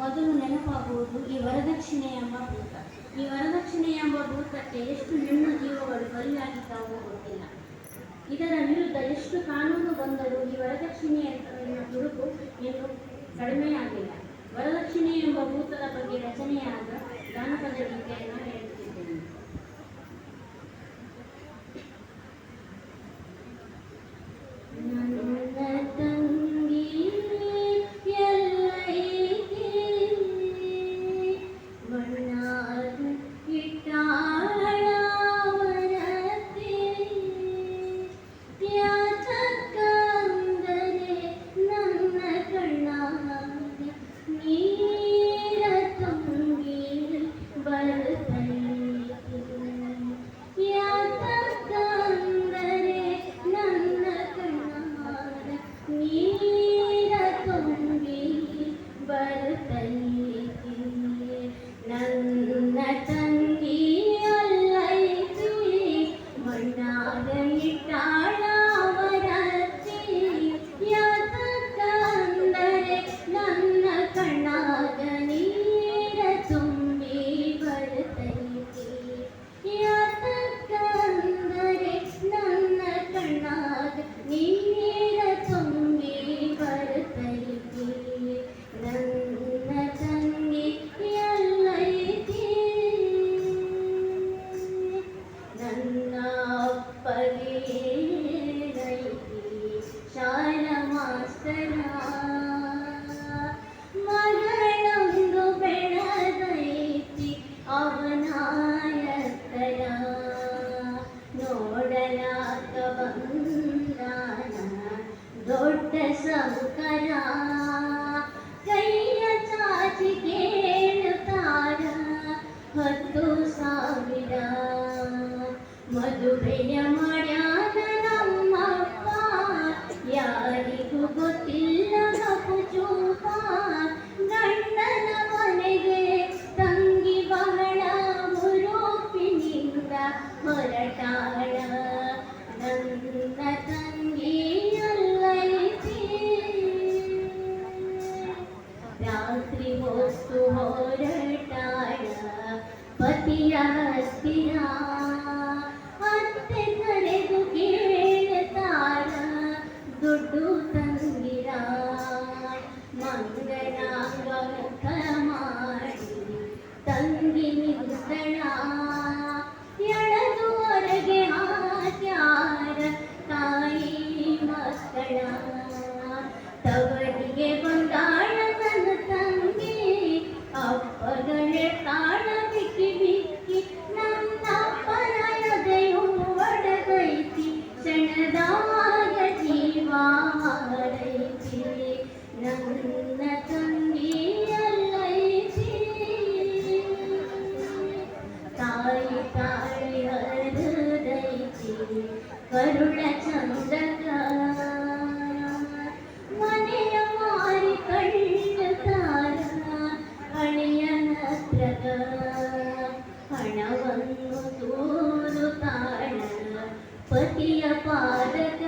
ಮೊದಲು ನೆನಪಾಗುವುದು ಈ ವರದಕ್ಷಿಣೆ ಎಂಬ ಭೂತ. ಈ ವರದಕ್ಷಿಣೆ ಎಂಬ ಭೂತಕ್ಕೆ ಎಷ್ಟು ಹೆಣ್ಣು ಜೀವಗಳು ಬಲಿಯಾಗಿದ್ದಾವೋ ಗೊತ್ತಿಲ್ಲ. ಇದರ ವಿರುದ್ಧ ಎಷ್ಟು ಕಾನೂನು ಬಂದರೂ ಈ ವರದಕ್ಷಿಣೆ ಇನ್ನು ಇನ್ನೂ ಕಡಿಮೆಯಾಗಿಲ್ಲ. ವರದಕ್ಷಿಣೆ ಎಂಬ ಭೂತದ ಬಗ್ಗೆ ರಚನೆಯಾದ ಜಾನಪದ ಗೀತೆಯನ್ನು ದೊಡ್ಡ ಸಂಕರ ಕೈಯ ಚಾಚಿ ಕೇಳುತ್ತಾರ ಹತ್ತು ಸಾವಿರ ಮದುವೆಯ ಮಾಡ್ಯಾನ ಪತಿಯ ಹತ್ತಿರ ಅತ್ತೆ ಕರೆದು ಕೇಳ್ತಾರ ದುಡ್ಡು ತಂದಿರ? ಮಂಗನಾಂಗ ಮುಖ ಮಾಡಿ ತಂಗಿ ನಿಲ್ಸಳ ಕರುಣ ಚಂದ್ರಕ ಮನೆಯ ಮಾರಿ ಕಳ್ಳುತ್ತಾರ ಅಳಿಯನ ಹತ್ರಗ ಹಣವನ್ನು ತೋರುತ್ತಾಳ ಪತಿಯ ಪಾದಕ